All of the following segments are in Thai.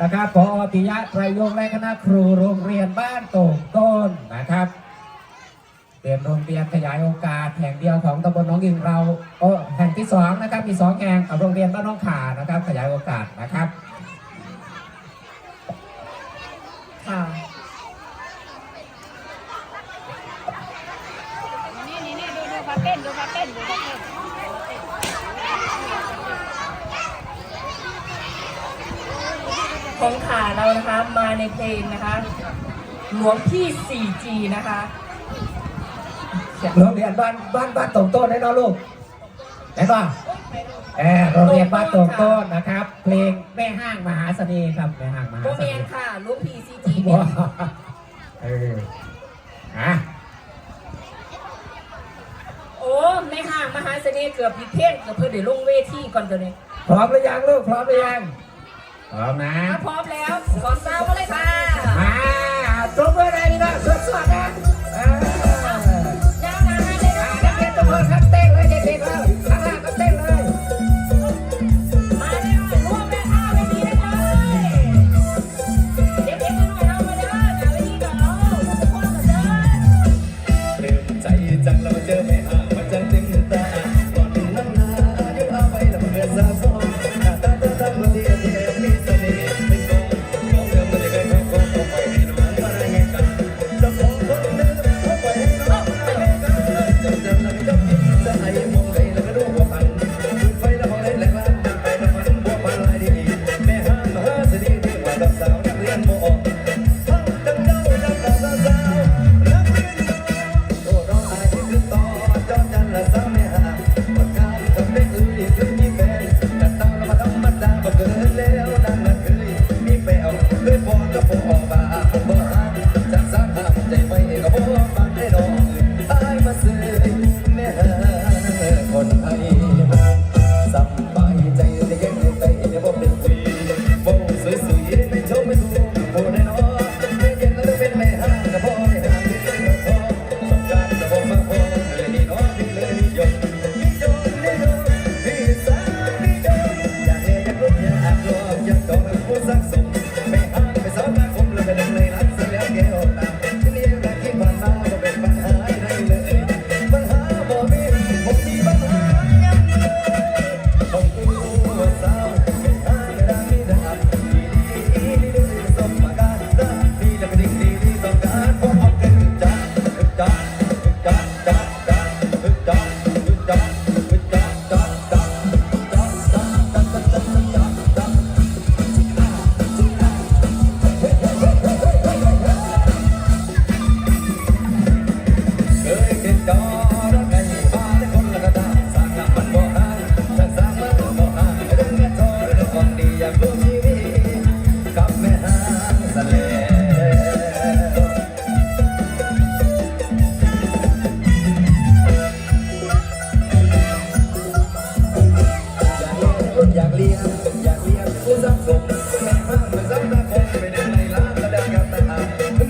นะครับพอติยะไตรยงและคณะครูโรงเรียนบ้านต่งต้นนะครับเป็มโรงเรียนขยายโอกาสแห่งเดียวของตำบลน้องอิงเราโอ้แห่งที่สองนะครับมีสองแห่งกับโรงเรียนบ้านน้องขานะครับขยายโอกาสนะครับ ของขาเรานะคะมาในเพลงนะคะ หลวงพี่ 4G นะคะโรงเรียนบ้านบ้านบ้านตรงต้นได้เนาะลูกได้ป่ะเออโรงเรียนบ้านตรงต้นนะครับ เพลงแม่ห้างมหาเสน่ห์ครับแม่ห้างมหาโรงเสรียน่ห์ค่ะหลวงพี่ 4G เนี่เอออะโอ้แม่ห้างมหาเสน่ห์เกือบพิเศษเกือบเพื่อเดี๋ยวลงเวทีก่อนตัวนี้ พร้อมหรือยังลูกพร้อมหรือยัง พร้อมนะพร้อมแล้วก่อทราบว่า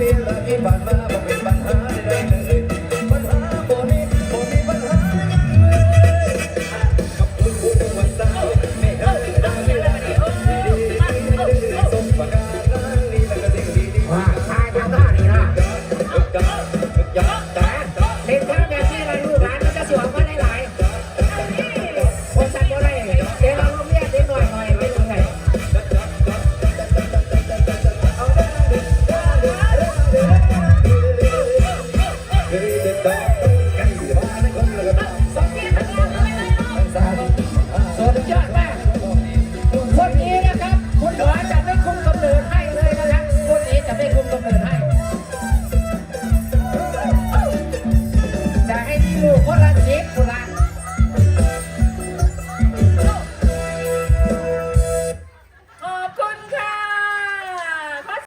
เยนแล้บ้านมาบอกเป็นบ้าน